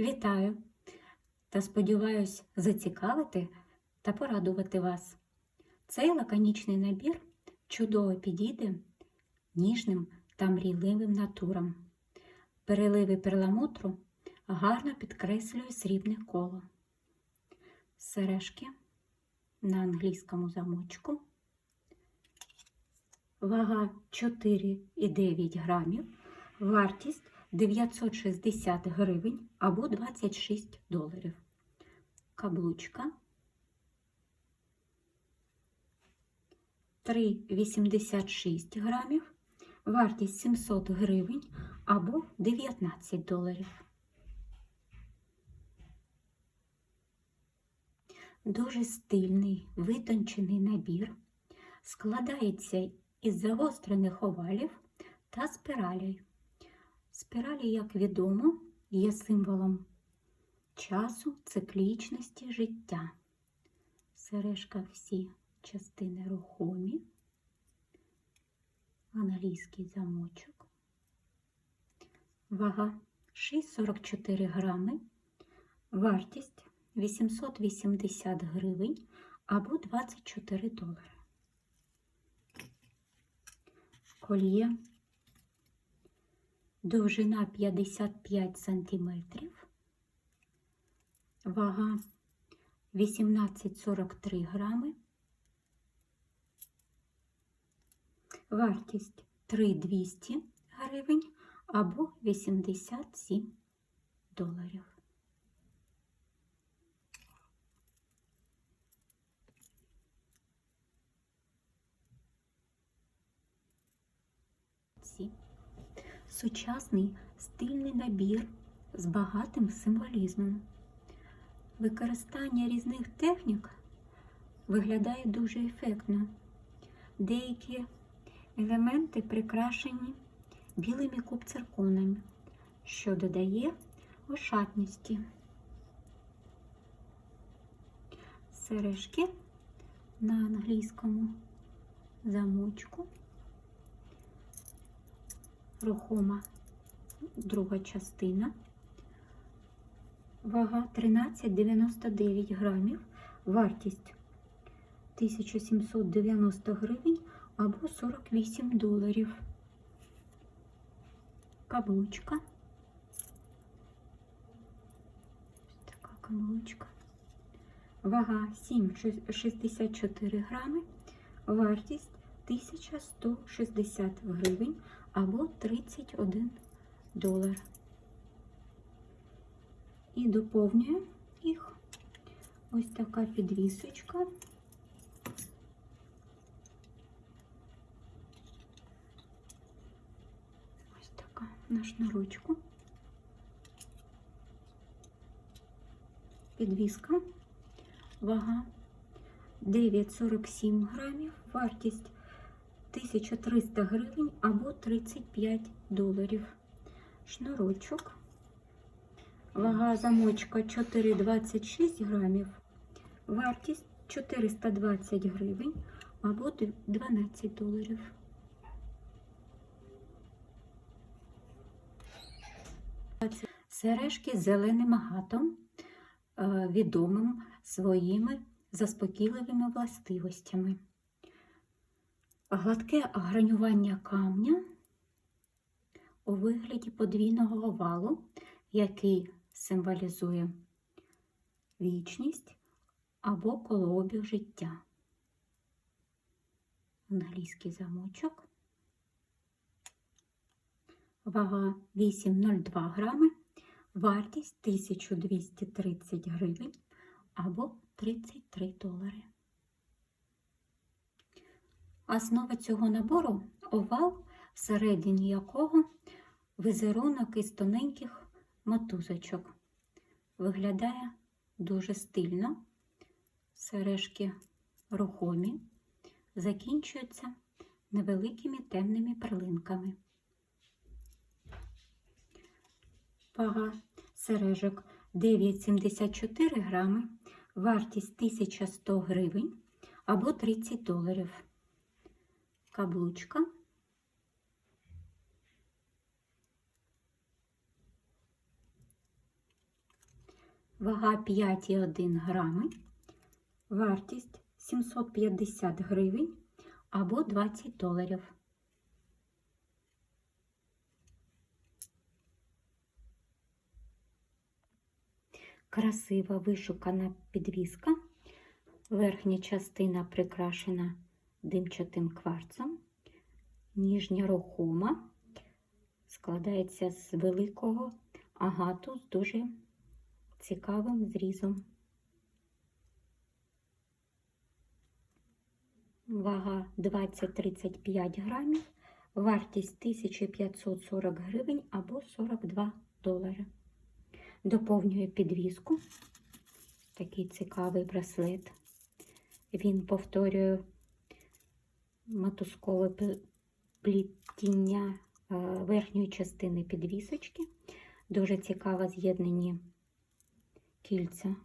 Вітаю та сподіваюсь зацікавити та порадувати вас. Цей лаконічний набір чудово підійде ніжним та мрійливим натурам. Переливи перламутру гарно підкреслює срібне коло. Сережки на англійському замочку. Вага 4,9 грамів. Вартість 960 гривень або 26 доларів. Каблучка 3,86 грамів. Вартість 700 гривень або 19 доларів. Дуже стильний витончений набір. Складається із загострених овалів та спіралей. Спіралі, як відомо, є символом часу, циклічності життя. Сережка всі частини рухомі, англійський замочок, вага 6,44 грами, вартість 880 гривень або 24 долари. Кольє довжина 55 см, вага 18,43 грами, вартість 3200 гривень або 87 доларів. Сучасний стильний набір з багатим символізмом. Використання різних технік виглядає дуже ефектно. Деякі елементи прикрашені білими купцерконами, що додає ошатності. Сережки на англійському замочку рухома друга частина. Вага 13,99 грамів, вартість 1790 гривень або 48 доларів. Каблучка. Ось така каблучка. Вага 7,64 грами, вартість 1160 гривень або 31 долар. І доповнюю їх ось така підвісочка. Ось така на шнурочку. Підвіска, вага 9,47 грамів, вартість 1300 гривень або 35 доларів. Шнурочок. Вага замочка 4,26 грамів. Вартість 420 гривень або 12 доларів. Сережки з зеленим агатом, е, відомим своїми заспокійливими властивостями. Гладке гранювання камня у вигляді подвійного овалу, який символізує вічність або колообіг життя. Англійський замочок. Вага 8,02 грами, вартість 1230 гривень або 33 долари. Основа цього набору овал, всередині якого візерунок із тоненьких мотузочок. Виглядає дуже стильно. Сережки рухомі, закінчуються невеликими темними перлинками. Вага сережок 9,74 грами, вартість 1100 гривень або 30 доларів. Каблучка. вага 5,1 грами, вартість 750 гривень або 20 доларів. Красива вишукана підвіска. Верхня частина прикрашена димчатим кварцем, ніжня рухома, складається з великого агату з дуже цікавим зрізом. Вага 20-35 грамів, вартість 1540 гривень або 42 долари. Доповнює підвіску. Такий цікавий браслет. Він повторює мотузкове плітіння е, верхньої частини підвісочки. Дуже цікаво з'єднані кільця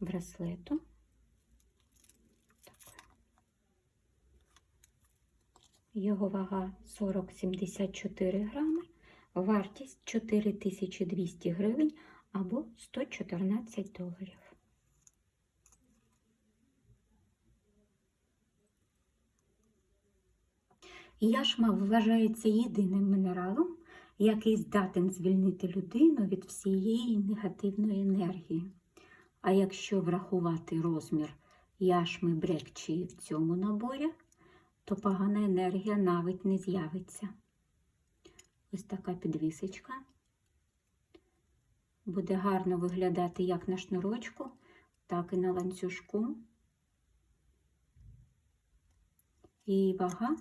браслету. Його вага 40-74 грами, вартість 4200 гривень або 114 доларів. Яшма вважається єдиним мінералом, який здатен звільнити людину від всієї негативної енергії. А якщо врахувати розмір яшми брекчії в цьому наборі, то погана енергія навіть не з'явиться. Ось така підвісочка. Буде гарно виглядати як на шнурочку, так і на ланцюжку. Її вага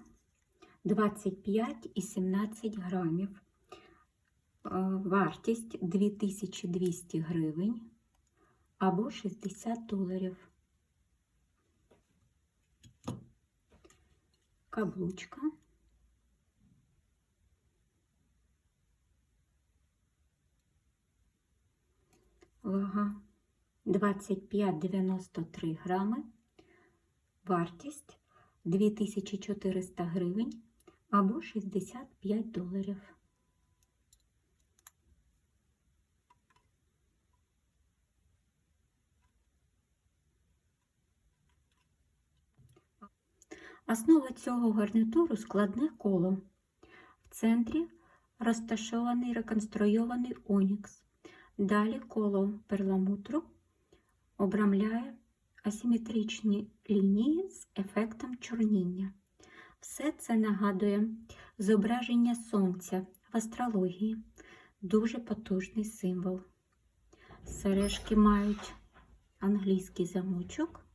25 і 17 грамів. Е, Вартість 2200 гривень або 60 доларів. Каблучка. Вага 25,93 грами. Вартість 2400 гривень або 65 доларів. Основа цього гарнітуру складне коло. В центрі розташований реконструйований онікс. Далі коло перламутру обрамляє асиметричні лінії з ефектом чорніння. Все це нагадує зображення сонця в астрології. Дуже потужний символ. Сережки мають англійський замочок.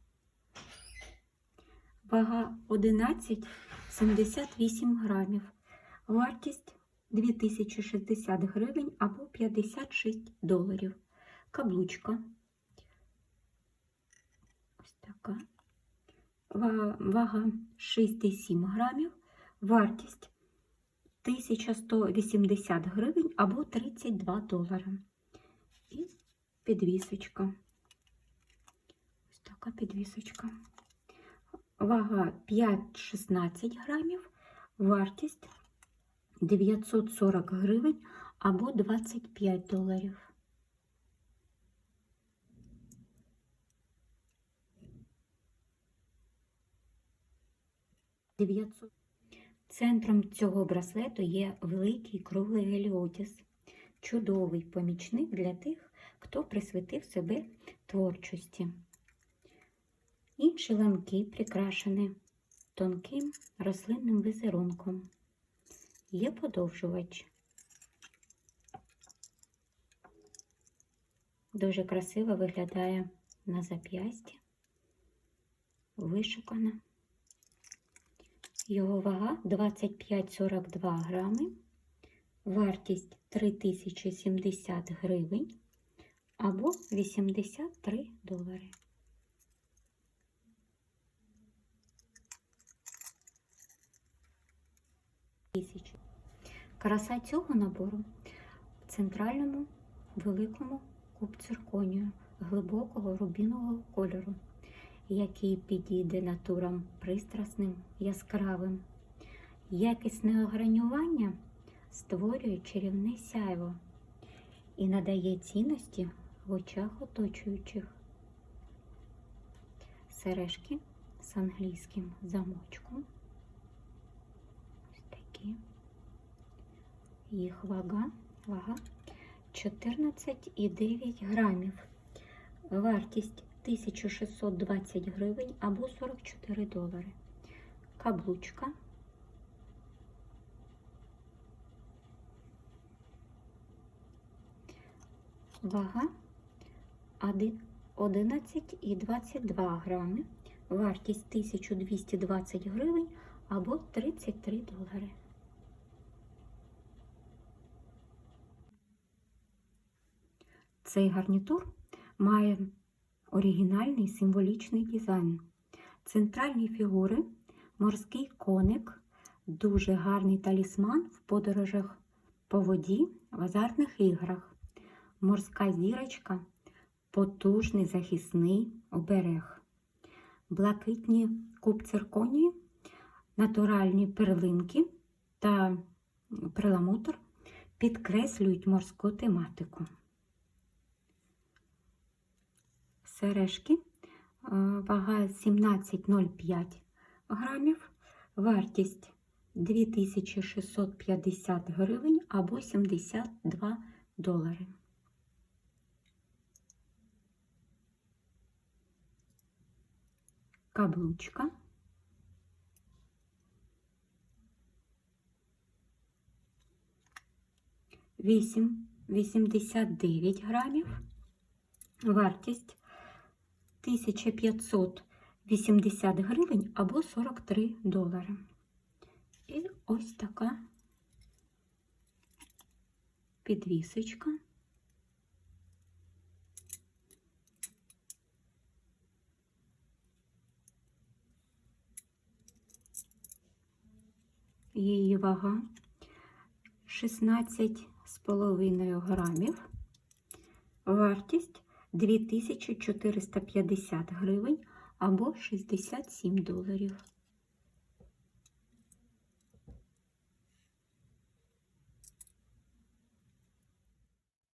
Вага 11,78 грамів. Вартість 2060 гривень або 56 доларів. Каблучка. Ось така. Ва- Вага 6,7 грамів. Вартість 1180 гривень або 32 долари. І підвісочка. Ось така підвісочка. Вага 5-16 грамів, вартість 940 гривень або 25 доларів. Дев'ятсот. Центром цього браслету є великий круглий геліотіс, чудовий помічник для тих, хто присвятив себе творчості. Інші ламки прикрашені тонким рослинним візерунком. Є подовжувач. Дуже красиво виглядає на зап'ясті. Вишукана. Його вага 25-42 грами. Вартість 3070 гривень або 83 долари. Краса цього набору в центральному великому куб цирконію глибокого рубінового кольору, який підійде натурам пристрасним, яскравим. Якісне огранювання створює чарівне сяйво і надає цінності в очах оточуючих. Сережки з англійським замочком. Ось такі. Їх вага, вага 14,9 грамів. Вартість 1620 гривень або 44 долари. Каблучка. Вага 11,22 грами. Вартість 1220 гривень або 33 долари. Цей гарнітур має оригінальний символічний дизайн. Центральні фігури, морський коник, дуже гарний талісман в подорожах по воді в азартних іграх. Морська зірочка, потужний захисний оберег. Блакитні куб цирконії, натуральні перлинки та перламутр підкреслюють морську тематику. Сережки е, вага 17,05 грамів, вартість 2650 гривень або 72 долари. Каблучка. Вісім 89 грамів. Вартість 1580 гривень або 43 долари. І ось така підвісочка. Її вага 16,5 грамів. Вартість 2450 гривень або 67 доларів.